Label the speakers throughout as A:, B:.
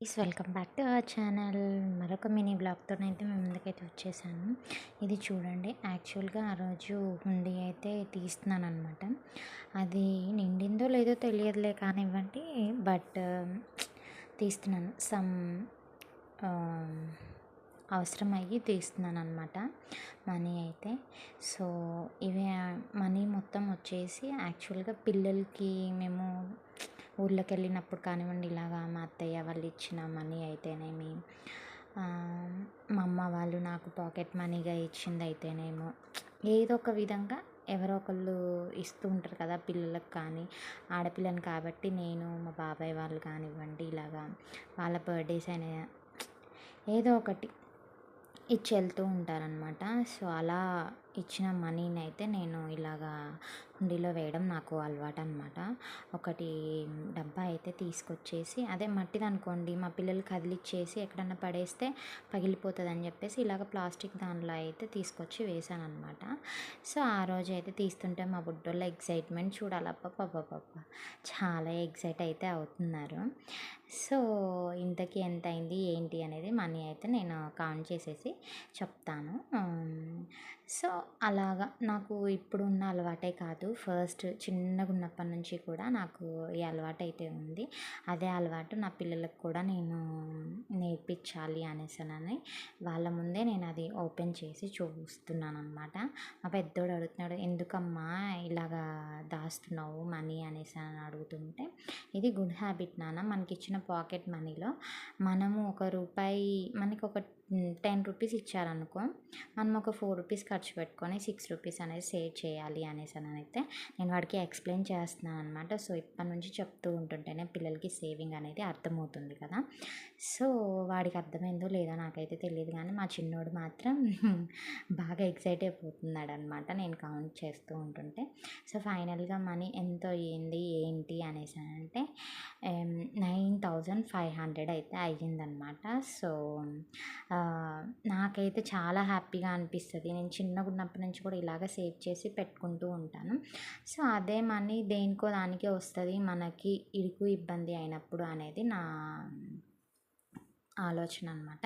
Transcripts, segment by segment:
A: Please welcome back to our channel మరొక mini బ్లాగ్తోనైతే మేము ముందుకైతే వచ్చేసాను ఇది చూడండి యాక్చువల్గా ఆ రోజు హుండీ అయితే తీస్తున్నాను అనమాట అది నిండిందో లేదో తెలియదులే కానివ్వండి బట్ um, తీస్తున్నాను. సమ్ um, అవసరం అయ్యి తీస్తున్నాను అనమాట మనీ అయితే. సో ఇవి మనీ మొత్తం వచ్చేసి యాక్చువల్గా పిల్లలకి మేము ఊళ్ళోకి వెళ్ళినప్పుడు కానివ్వండి ఇలాగా మా అత్తయ్య వాళ్ళు ఇచ్చిన మనీ అయితేనేమి మా అమ్మ వాళ్ళు నాకు పాకెట్ మనీగా ఇచ్చింది అయితేనేమో ఏదో ఒక విధంగా ఎవరో ఒకళ్ళు ఇస్తూ ఉంటారు కదా పిల్లలకు కానీ ఆడపిల్లని కాబట్టి నేను మా బాబాయ్ వాళ్ళు కానివ్వండి ఇలాగా వాళ్ళ బర్త్డేస్ అయినా ఏదో ఒకటి ఇచ్చి వెళ్తూ ఉంటారనమాట సో అలా ఇచ్చిన మనీని అయితే నేను ఇలాగా హుండీలో వేయడం నాకు అలవాటు అనమాట ఒకటి డబ్బా అయితే తీసుకొచ్చేసి అదే మట్టిది అనుకోండి మా పిల్లలు కదిలిచ్చేసి ఎక్కడన్నా పడేస్తే పగిలిపోతుంది అని చెప్పేసి ఇలాగ ప్లాస్టిక్ దానిలో అయితే తీసుకొచ్చి వేసాను అనమాట సో ఆ రోజు అయితే తీస్తుంటే మా బుడ్డోళ్ళ ఎగ్జైట్మెంట్ చూడాలి అప్ప చాలా ఎగ్జైట్ అయితే అవుతున్నారు. సో ఇంతకీ ఎంత అయింది ఏంటి అనేది మనీ అయితే నేను కౌంట్ చేసేసి చెప్తాను. సో అలాగా నాకు ఇప్పుడు ఉన్న అలవాటే కాదు. ఫస్ట్ చిన్నగా ఉన్నప్పటి నుంచి కూడా నాకు ఈ అలవాటు అయితే ఉంది. అదే అలవాటు నా పిల్లలకు కూడా నేను నేర్పించాలి అనేసానని వాళ్ళ ముందే నేను అది ఓపెన్ చేసి చూస్తున్నాను అనమాట మా పెద్దోడు అడుగుతున్నాడు ఎందుకమ్మా ఇలాగా దాస్తున్నావు మనీ అనేసి అని అడుగుతుంటే ఇది గుడ్ హ్యాబిట్ నాన్న మనకి ఇచ్చిన పాకెట్ మనీలో మనము ఒక రూపాయి మనకి ఒక టెన్ రూపీస్ ఇచ్చారనుకో మనం ఒక ఫోర్ రూపీస్ ఖర్చు పెట్టుకొని సిక్స్ రూపీస్ అనేది సేవ్ చేయాలి అనేసి అని అయితే నేను వాడికి ఎక్స్ప్లెయిన్ చేస్తున్నాను అనమాట సో ఇప్పటి నుంచి చెప్తూ ఉంటుంటేనే పిల్లలకి సేవింగ్ అనేది అర్థమవుతుంది కదా. సో వాడికి అర్థమైందో లేదో నాకైతే తెలియదు కానీ మా చిన్నోడు మాత్రం బాగా ఎక్సైట్ అయిపోతున్నాడు అనమాట నేను కౌంట్ చేస్తూ ఉంటుంటే. సో ఫైనల్గా మనీ ఎంత అయ్యింది ఏంటి అనేసి అంటే నైన్ థౌజండ్ ఫైవ్ హండ్రెడ్ అయితే అయ్యిందనమాట సో నాకైతే చాలా హ్యాపీగా అనిపిస్తుంది. నేను చిన్నగా ఉన్నప్పటి నుంచి కూడా ఇలాగ సేవ్ చేసి పెట్టుకుంటూ ఉంటాను. సో అదే మనీ దేనికో దానికే వస్తుంది. మనకి ఇరుకు ఇబ్బంది అయినప్పుడు అనేది నా ఆలోచన అనమాట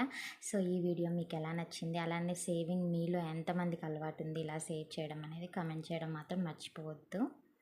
A: సో ఈ వీడియో మీకు ఎలా నచ్చింది? అలానే సేవింగ్ మీలో ఎంతమందికి అలవాటు ఉంది? ఇలా సేవ్ చేయడం అనేది కమెంట్ చేయడం మాత్రం మర్చిపోవద్దు.